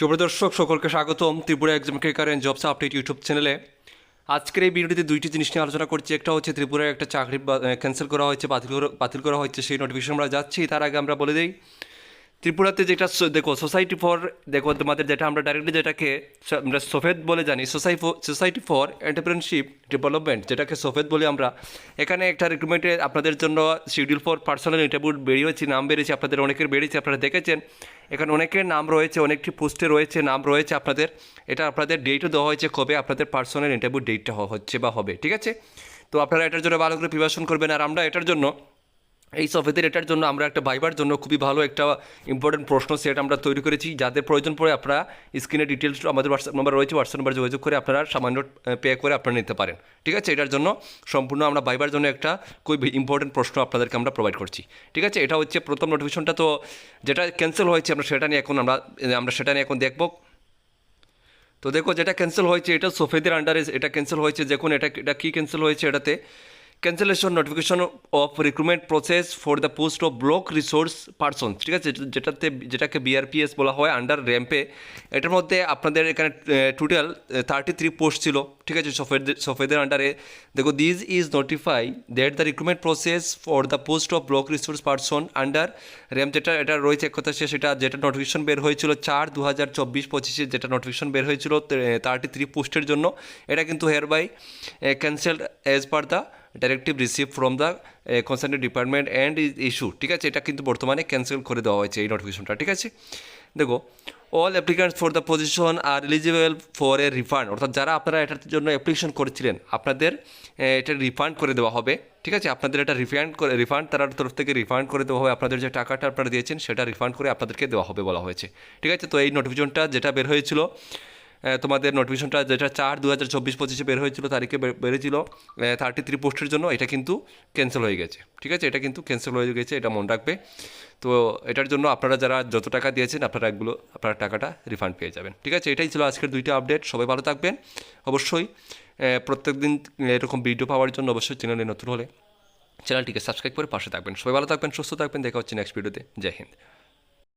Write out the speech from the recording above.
সুপ্রদর্শক, সকলকে স্বাগতম। Tripura exam cracker and jobs update YouTube চ্যানেলে আজকের এই ভিডিওটিতে দুইটি জিনিস নিয়ে আলোচনা করছি। একটা হচ্ছে ত্রিপুরায় একটা চাকরি ক্যান্সেল করা হয়েছে, বাতিল বাতিল করা হয়েছে, সেই নোটিফিকেশন আমরা যাচ্ছি। তার আগে আমরা বলে দিই ত্রিপুরাতে যেটা দেখো সোসাইটি ফর দেখো, তোমাদের যেটা আমরা ডাইরেক্টলি যেটাকে আমরা সফেদ বলে জানি সোসাই সোসাইটি ফর এন্টারপ্রেনশিপ ডেভেলপমেন্ট যেটাকে সফেদ বলি আমরা। এখানে একটা রিক্রুটমেন্টে আপনাদের জন্য শিডিউল ফর পার্সোনাল ইন্টারভিউ বেরিয়েছে, নাম বেরিয়েছে, আপনাদের অনেকের বেরিয়েছে, আপনারা দেখেছেন। এখানে অনেকের নাম রয়েছে, অনেকটি পোস্টে রয়েছে, নাম রয়েছে আপনাদের। এটা আপনাদের ডেটও দেওয়া হয়েছে কবে আপনাদের পার্সোনাল ইন্টারভিউ ডেটটা হচ্ছে বা হবে, ঠিক আছে? তো আপনারা এটার জন্য ভালো করে প্রিপারেশন করবেন। আর আমরা এটার জন্য এই সফেদের এটার জন্য আমরা একটা ভাইবার জন্য খুবই ভালো একটা ইম্পর্টেন্ট প্রশ্ন সেট আমরা তৈরি করেছি। যাদের প্রয়োজন পড়ে আপনারা স্ক্রিনে ডিটেলস আমাদের হোয়াটসঅ্যাপ নাম্বার রয়েছে। হোয়াটসঅ্যাপ নাম্বার যোগাযোগ করে আপনারা সামান্য পে করে আপনারা নিতে পারেন। ঠিক আছে? এটার জন্য সম্পূর্ণ আমরা ভাইবার জন্য একটা খুবই ইম্পর্টেন্ট প্রশ্ন আপনাদেরকে আমরা প্রোভাইড করছি। ঠিক আছে? এটা হচ্ছে প্রথম নোটিফিকেশনটা তো যেটা ক্যান্সেল হয়েছে আমরা সেটা নিয়ে এখন আমরা আমরা সেটা নিয়ে এখন দেখব। তো দেখো যেটা ক্যান্সেল হয়েছে, এটা সোফেদের আন্ডারে এটা ক্যান্সেল হয়েছে। দেখুন এটা এটা কী ক্যান্সেল হয়েছে এটাতে? Cancellation notification of recruitment process for the post of block resource person ঠিক আছে? যেটাতে, যেটাকে বিআরপিএস বলা হয় আন্ডার র্যাম্পে এটার মধ্যে আপনাদের এখানে টোটাল থার্টি থ্রি পোস্ট ছিল, ঠিক আছে? সফেদের সফেদের আন্ডারে দেখো this is notify that the recruitment process for the post of block resource person under ramp যেটা, এটা রয়েছে এক কথা সেটা যেটা নোটিফিকেশন বের হয়েছিল চার দু হাজার চব্বিশ পঁচিশে যেটা নোটিফিকেশন বের হয়েছিল থার্টি থ্রি পোস্টের জন্য। এটা কিন্তু hereby cancelled as per the directive receive from the concerned department and issue ঠিক আছে? এটা কিন্তু বর্তমানে ক্যান্সেল করে দেওয়া হয়েছে এই নোটিফিকেশনটা ঠিক আছে? দেখো all applicants for the position are eligible for a refund অর্থাৎ যারা আপনারা এটার জন্য অ্যাপ্লিকেশন করেছিলেন, আপনাদের এটা রিফান্ড করে দেওয়া হবে। ঠিক আছে? আপনাদের এটা রিফান্ড করে রিফান্ড তার তরফ থেকে রিফান্ড করে দেওয়া হবে। আপনাদের যে টাকাটা আপনারা দিয়েছেন, সেটা রিফান্ড করে আপনাদেরকে দেওয়া হবে বলা হয়েছে। ঠিক আছে? তো এই নোটিফিকেশনটা যেটা বের হয়েছিল তোমাদের নোটিফিকেশনটা যেটা চার দু হাজার চব্বিশ পঁচিশে বের হয়েছিল, তারিখে বে- বেরিয়েছিল থার্টি থ্রি পোস্টের জন্য এটা কিন্তু ক্যান্সেল হয়ে গেছে। ঠিক আছে? এটা কিন্তু ক্যান্সেল হয়ে গেছে, এটা মনে রাখবে। তো এটার জন্য আপনারা যারা যত টাকা দিয়েছেন, আপনারা এগুলো আপনারা টাকাটা রিফান্ড পেয়ে যাবেন। ঠিক আছে? এটাই ছিল আজকের দুইটা আপডেট সবাই ভালো থাকবেন। অবশ্যই প্রত্যেক দিন এরকম ভিডিও পাওয়ার জন্য অবশ্যই চ্যানেলে নতুন হলে চ্যানেলটিকে সাবস্ক্রাইব করে পাশে থাকবেন। সবাই ভালো থাকবেন, সুস্থ থাকবেন। দেখা হচ্ছে নেক্সট ভিডিওতে জয় হিন্দ।